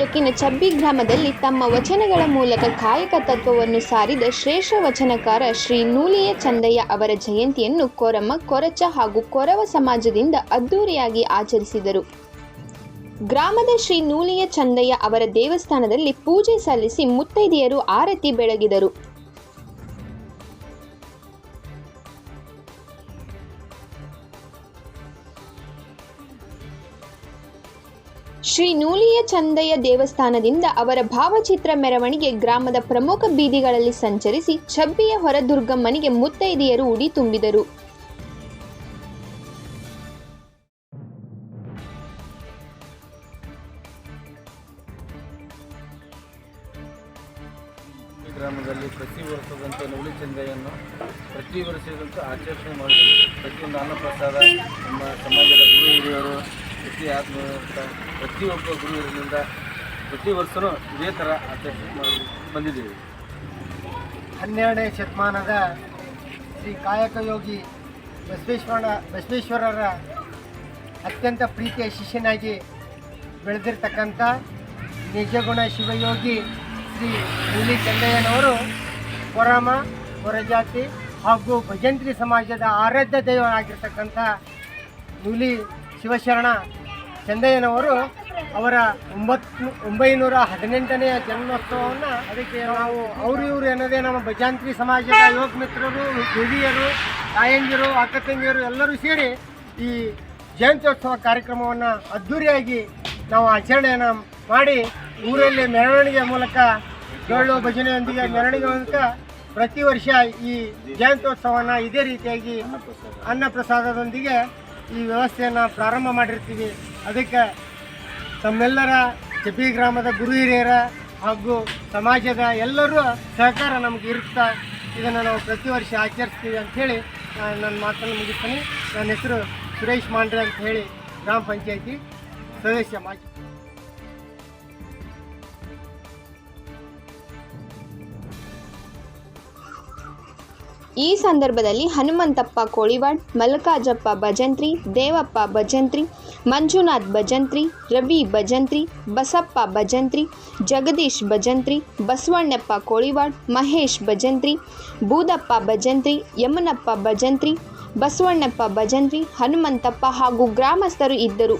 ತಾಲೂಕಿನ ಚಬ್ಬಿ ಗ್ರಾಮದಲ್ಲಿ ತಮ್ಮ ವಚನಗಳ ಮೂಲಕ ಕಾಯಕ ತತ್ವವನ್ನು ಸಾರಿದ ಶ್ರೇಷ್ಠ ವಚನಕಾರ ಶ್ರೀ ನೂಲಿಯ ಚಂದಯ್ಯ ಅವರ ಜಯಂತಿಯನ್ನು ಕೊರಮ್ಮ ಕೊರಚ ಹಾಗೂ ಕೊರವ ಸಮಾಜದಿಂದ ಅದ್ದೂರಿಯಾಗಿ ಆಚರಿಸಿದರು. ಗ್ರಾಮದ ಶ್ರೀ ನೂಲಿಯ ಚಂದಯ್ಯ ಅವರ ದೇವಸ್ಥಾನದಲ್ಲಿ ಪೂಜೆ ಸಲ್ಲಿಸಿ ಮುತ್ತೈದೆಯರು ಆರತಿ ಬೆಳಗಿದರು. ಶ್ರೀ ನೂಲಿಯ ಚಂದಯ್ಯ ದೇವಸ್ಥಾನದಿಂದ ಅವರ ಭಾವಚಿತ್ರ ಮೆರವಣಿಗೆ ಗ್ರಾಮದ ಪ್ರಮುಖ ಬೀದಿಗಳಲ್ಲಿ ಸಂಚರಿಸಿ ಛಬ್ಬಿಯ ಹೊರದುರ್ಗಮ್ಮನಿಗೆ ಮುತ್ತೈದೆಯರು ಉಡಿ ತುಂಬಿದರು. ಗ್ರಾಮದಲ್ಲಿ ಪ್ರತಿ ವರ್ಷದಂತೆ ನೂಲಿ ಚಂದೆಯನ್ನು ಪ್ರತಿ ವರ್ಷದಂತೆ ಆಚರಣೆ ಮಾಡಿದರು. ಪ್ರತಿಯೊಂದು ಅನ್ನಪ್ರಸಾದ ನಮ್ಮ ಸಮಾಜದ ಗುರು ಹಿರಿಯರು ಪ್ರತಿ ಆತ್ಮ ಪ್ರತಿಯೊಬ್ಬ ಗುರುವಿನಿಂದ ಪ್ರತಿ ವರ್ಷವೂ ಇದೇ ಥರ ಆಚರಣೆ ಬಂದಿದ್ದೀವಿ. ಹನ್ನೆರಡನೇ ಶತಮಾನದ ಶ್ರೀ ಕಾಯಕ ಯೋಗಿ ಬಸವೇಶ್ವರ ಬಸವೇಶ್ವರರ ಅತ್ಯಂತ ಪ್ರೀತಿಯ ಶಿಷ್ಯನಾಗಿ ಬೆಳೆದಿರ್ತಕ್ಕಂಥ ನಿಜಗುಣ ಶಿವಯೋಗಿ ಶ್ರೀ ಹುಲಿ ಚಂದಯ್ಯನವರು ಕೊರಮ ಹೊರಜಾತಿ ಹಾಗೂ ಭಜಂತ್ರಿ ಸಮಾಜದ ಆರಾಧ್ಯ ದೈವನಾಗಿರ್ತಕ್ಕಂಥ ನೂಲಿ ಶಿವಶರಣ ಚಂದಯ್ಯನವರು ಅವರ ಒಂಬತ್ತು ಒಂಬೈನೂರ ಹದಿನೆಂಟನೆಯ ಜನ್ಮೋತ್ಸವವನ್ನು ಅದಕ್ಕೆ ನಾವು ಅವರು ಇವರು ಎನ್ನದೇ ನಮ್ಮ ಭಜಾಂತ್ರಿ ಸಮಾಜದ ಯುವಕ ಮಿತ್ರರು, ಹಿರಿಯರು, ತಾಯಂದಿರು ಅಕ್ಕ ತಂಗಿಯರು ಎಲ್ಲರೂ ಸೇರಿ ಈ ಜಯಂತ್ಯೋತ್ಸವ ಕಾರ್ಯಕ್ರಮವನ್ನು ಅದ್ದೂರಿಯಾಗಿ ನಾವು ಆಚರಣೆಯನ್ನು ಮಾಡಿ ಊರಲ್ಲಿ ಮೆರವಣಿಗೆ ಮೂಲಕ ಡೊಳ್ಳು ಭಜನೆಯೊಂದಿಗೆ ಮೆರವಣಿಗೆ ಮೂಲಕ ಪ್ರತಿ ವರ್ಷ ಈ ಜಯಂತ್ಯೋತ್ಸವವನ್ನು ಇದೇ ರೀತಿಯಾಗಿ ಅನ್ನ ಪ್ರಸಾದದೊಂದಿಗೆ ಈ ವ್ಯವಸ್ಥೆಯನ್ನು ಪ್ರಾರಂಭ ಮಾಡಿರ್ತೀವಿ. ಅದಕ್ಕೆ ತಮ್ಮೆಲ್ಲರ ಚಪಿ ಗ್ರಾಮದ ಗುರು ಹಿರಿಯರ ಹಾಗೂ ಸಮಾಜದ ಎಲ್ಲರೂ ಸಹಕಾರ ನಮಗೆ ಇರುತ್ತಾ, ಇದನ್ನು ನಾವು ಪ್ರತಿ ವರ್ಷ ಆಚರಿಸ್ತೀವಿ ಅಂಥೇಳಿ ನನ್ನ ಮಾತನ್ನು ಮುಗಿಸ್ತೀನಿ. ನನ್ನ ಹೆಸರು ಸುರೇಶ್ ಮಾಂಡ್ರೆ ಅಂತ ಹೇಳಿ ಗ್ರಾಮ ಪಂಚಾಯತಿ ಸದಸ್ಯ ಮಾಜಿ. ಈ ಸಂದರ್ಭದಲ್ಲಿ ಹನುಮಂತಪ್ಪ ಕೋಳಿವಾಡ್ ಮಲ್ಲಿಕಾರ್ಜಪ್ಪ ಭಜಂತ್ರಿ, ದೇವಪ್ಪ ಭಜಂತ್ರಿ, ಮಂಜುನಾಥ್ ಭಜಂತ್ರಿ, ರವಿ ಭಜಂತ್ರಿ, ಬಸಪ್ಪ ಭಜಂತ್ರಿ, ಜಗದೀಶ್ ಭಜಂತ್ರಿ, ಬಸವಣ್ಣಪ್ಪ ಕೋಳಿವಾಡ್, ಮಹೇಶ್ ಭಜಂತ್ರಿ, ಬೂದಪ್ಪ ಭಜಂತ್ರಿ, ಯಮನಪ್ಪ ಭಜಂತ್ರಿ, ಬಸವಣ್ಣಪ್ಪ ಭಜಂತ್ರಿ, ಹನುಮಂತಪ್ಪ ಹಾಗೂ ಗ್ರಾಮಸ್ಥರು ಇದ್ದರು.